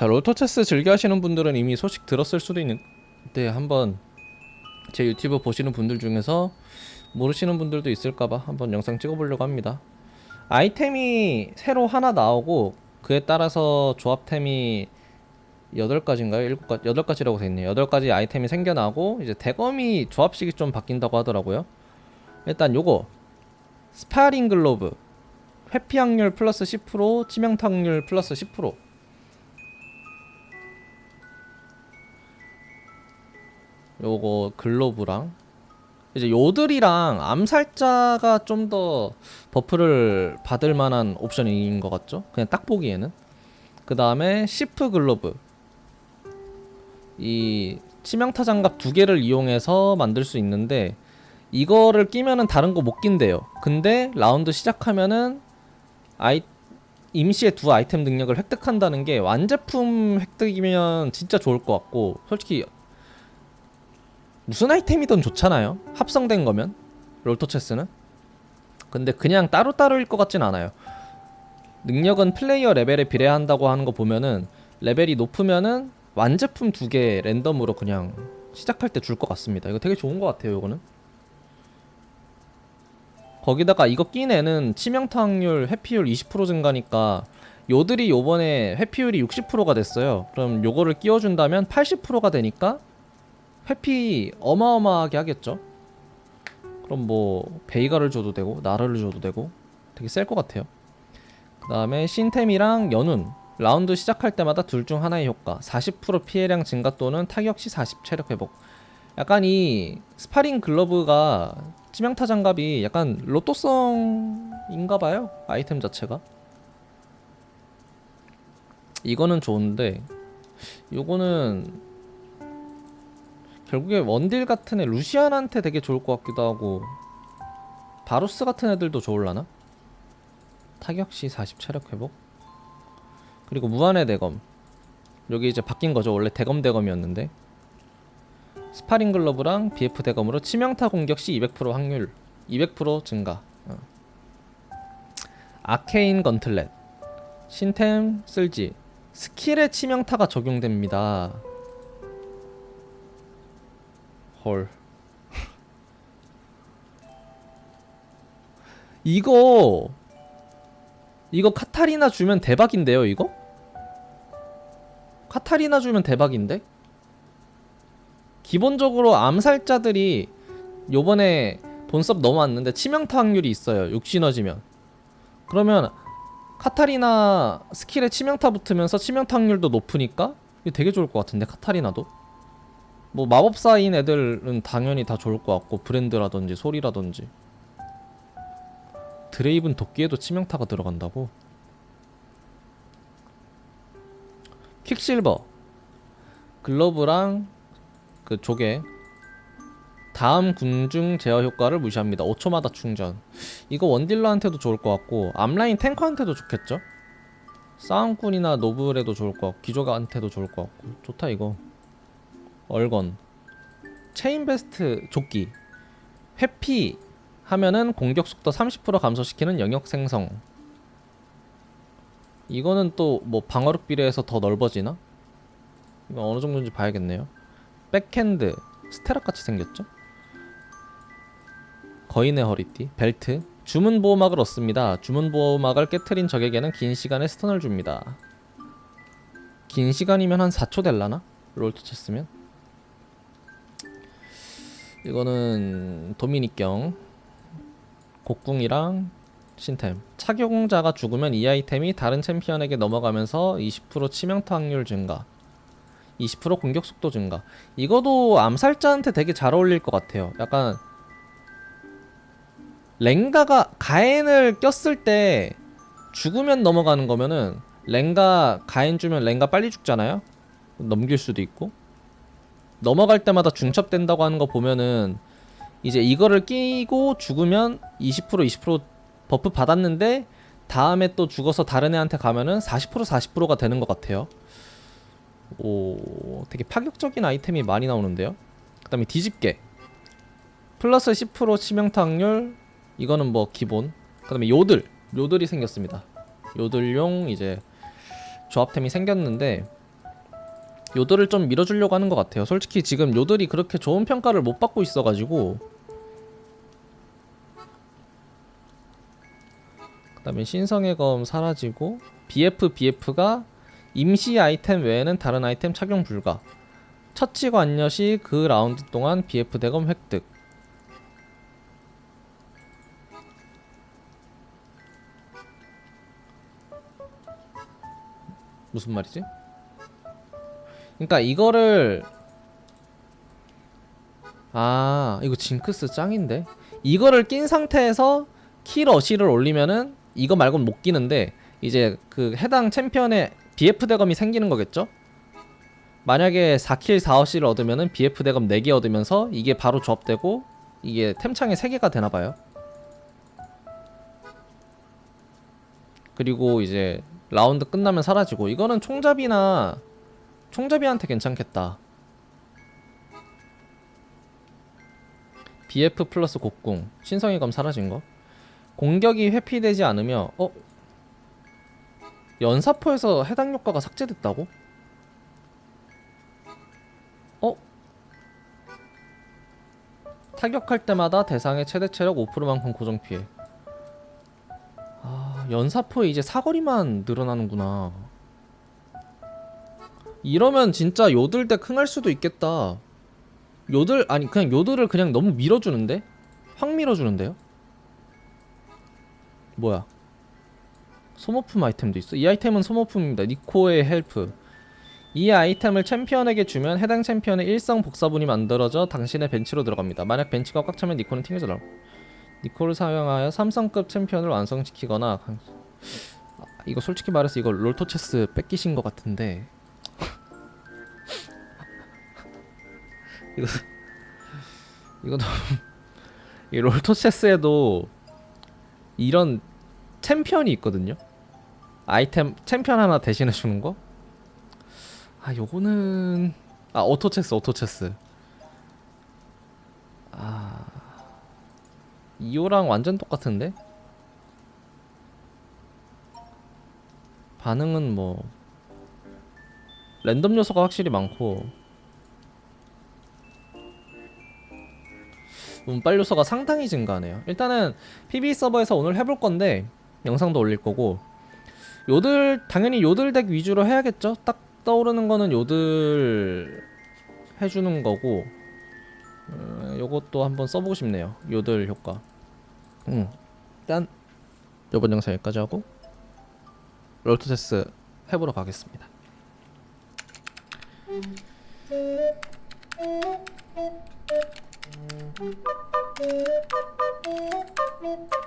자 롤토체스 즐겨 하시는 분들은 이미 소식 들었을 수도 있는데 한번 제 유튜브 보시는 분들 중에서 모르시는 분들도 있을까봐 한번 영상 찍어보려고 합니다. 아이템이 새로 하나 나오고 그에 따라서 조합템이 8가지인가요? 7가지, 8가지라고 돼 있네요. 8가지 아이템이 생겨나고 이제 대검이 조합식이 좀 바뀐다고 하더라고요. 일단 요거 스파링 글로브 회피 확률 플러스 10% 치명타 확률 플러스 10% 요거 글로브랑 이제 요들이랑 암살자가 좀 더 버프를 받을 만한 옵션인 것 같죠? 그냥 딱 보기에는 그 다음에 시프 글로브 이 치명타 장갑 두 개를 이용해서 만들 수 있는데 이거를 끼면은 다른 거 못 낀대요. 근데 라운드 시작하면은 아이 임시의 두 아이템 능력을 획득한다는 게 완제품 획득이면 진짜 좋을 것 같고 솔직히 무슨 아이템이든 좋잖아요. 합성된 거면 롤토 체스는. 근데 그냥 따로따로일 것 같진 않아요. 능력은 플레이어 레벨에 비례한다고 하는 거 보면은 레벨이 높으면은 완제품 두 개 랜덤으로 그냥 시작할 때 줄 것 같습니다. 이거 되게 좋은 것 같아요. 이거는. 거기다가 이거 낀 애는 치명타 확률, 회피율 20% 증가니까 요들이 요번에 회피율이 60%가 됐어요. 그럼 요거를 끼워준다면 80%가 되니까 회피 어마어마하게 하겠죠. 그럼 뭐 베이가를 줘도 되고 나르를 줘도 되고 되게 셀 것 같아요. 그 다음에 신템이랑 연운 라운드 시작할 때마다 둘 중 하나의 효과 40% 피해량 증가 또는 타격 시 40 체력 회복 약간 이 스파링 글러브가 치명타 장갑이 약간 로또성인가 봐요 아이템 자체가 이거는 좋은데 요거는 결국에 원딜 같은 애 루시안한테 되게 좋을 것 같기도 하고 바루스 같은 애들도 좋을라나? 타격 시 40 체력 회복? 그리고 무한의 대검. 여기 이제 바뀐 거죠. 원래 대검 대검이었는데. 스파링 글러브랑 BF 대검으로 치명타 공격 시 200% 확률 200% 증가. 어. 아케인 건틀렛. 신템 쓸지. 스킬에 치명타가 적용됩니다 헐 이거 이거 카타리나 주면 대박인데요 이거? 카타리나 주면 대박인데? 기본적으로 암살자들이 요번에 본섭 넘어왔는데 치명타 확률이 있어요 6 시너지면 그러면 카타리나 스킬에 치명타 붙으면서 치명타 확률도 높으니까 되게 좋을 것 같은데 카타리나도 뭐 마법사인 애들은 당연히 다 좋을 것 같고 브랜드라든지 소리라든지. 드레이븐 도끼에도 치명타가 들어간다고? 퀵실버. 글러브랑 그 조개. 다음 군중 제어 효과를 무시합니다. 5초마다 충전. 이거 원딜러한테도 좋을 것 같고 앞라인 탱커한테도 좋겠죠? 싸움꾼이나 노블에도 좋을 것 같고 기조가한테도 좋을 것 같고. 좋다 이거 얼건 체인베스트 조끼 회피 하면은 공격 속도 30% 감소시키는 영역 생성. 이거는 또 뭐 방어력 비례해서 더 넓어지나? 이거 어느 정도인지 봐야겠네요. 백핸드 스테락 같이 생겼죠? 거인의 허리띠 벨트 주문 보호막을 얻습니다. 주문 보호막을 깨트린 적에게는 긴 시간의 스턴을 줍니다. 긴 시간이면 한 4초 될라나? 롤토 쳤으면 이거는 도미닉경 곡궁이랑 신템. 착용자가 죽으면 이 아이템이 다른 챔피언에게 넘어가면서 20% 치명타 확률 증가 20% 공격 속도 증가. 이거도 암살자한테 되게 잘 어울릴 것 같아요. 약간 랭가가 가엔을 꼈을 때 죽으면 넘어가는 거면은 랭가 가엔 주면 랭가 빨리 죽잖아요? 넘길 수도 있고 넘어갈 때마다 중첩된다고 하는 거 보면은 이제 이거를 끼고 죽으면 20% 20% 버프 받았는데 다음에 또 죽어서 다른 애한테 가면은 40% 40%가 되는 것 같아요. 오, 되게 파격적인 아이템이 많이 나오는데요. 그다음에 뒤집개 플러스 10% 치명타 확률 이거는 뭐 기본. 그다음에 요들 요들이 생겼습니다. 요들용 이제 조합템이 생겼는데 요들을 좀 밀어주려고 하는 것 같아요. 솔직히 지금 요들이 그렇게 좋은 평가를 못 받고 있어가지고 그 다음에 신성의 검 사라지고 BF BF가 임시 아이템 외에는 다른 아이템 착용 불가. 처치 관여 시 그 라운드 동안 BF 대검 획득. 무슨 말이지? 그러니까 이거를 아 이거 징크스 짱인데 이거를 낀 상태에서 킬어시를 올리면은 이거 말고는 못 끼는데 이제 그 해당 챔피언의 BF 대검이 생기는 거겠죠? 만약에 4킬 4어시를 얻으면은 BF 대검 4개 얻으면서 이게 바로 조합되고 이게 템창에 3개가 되나봐요 그리고 이제 라운드 끝나면 사라지고 이거는 총잡이나 총잡이한테 괜찮겠다 BF 플러스 곡궁 신성의 검 사라진 거 공격이 회피되지 않으며 어? 연사포에서 해당 효과가 삭제됐다고? 어? 타격할 때마다 대상의 최대 체력 5%만큼 고정 피해 아 연사포에 이제 사거리만 늘어나는구나 이러면 진짜 요들덱 흥할 수도 있겠다. 요들 아니 그냥 요들을 그냥 너무 밀어주는데? 확 밀어주는데요? 뭐야? 소모품 아이템도 있어? 이 아이템은 소모품입니다. 니코의 헬프. 이 아이템을 챔피언에게 주면 해당 챔피언의 일성 복사분이 만들어져 당신의 벤치로 들어갑니다. 만약 벤치가 꽉 차면 니코는 튕겨져 나올 니코를 사용하여 3성급 챔피언을 완성시키거나 강- 아, 이거 솔직히 말해서 이거 롤토체스 뺏기신 것 같은데 이거 이거 너무 이 롤토체스에도 이런 챔피언이 있거든요. 아이템 챔피언 하나 대신해 주는 거. 아 요거는 아 오토체스 오토체스. 아 이오랑 완전 똑같은데? 반응은 뭐 랜덤 요소가 확실히 많고 운빨 요소가 상당히 증가하네요. 일단은 PB 서버에서 오늘 해볼 건데 영상도 올릴 거고 요들 당연히 요들 덱 위주로 해야겠죠. 딱 떠오르는 거는 요들 해주는 거고 음, 요것도 한번 써보고 싶네요. 요들 효과. 음. 일단 요번 영상 여기까지 하고 롤토테스 해보러 가겠습니다. Thank you.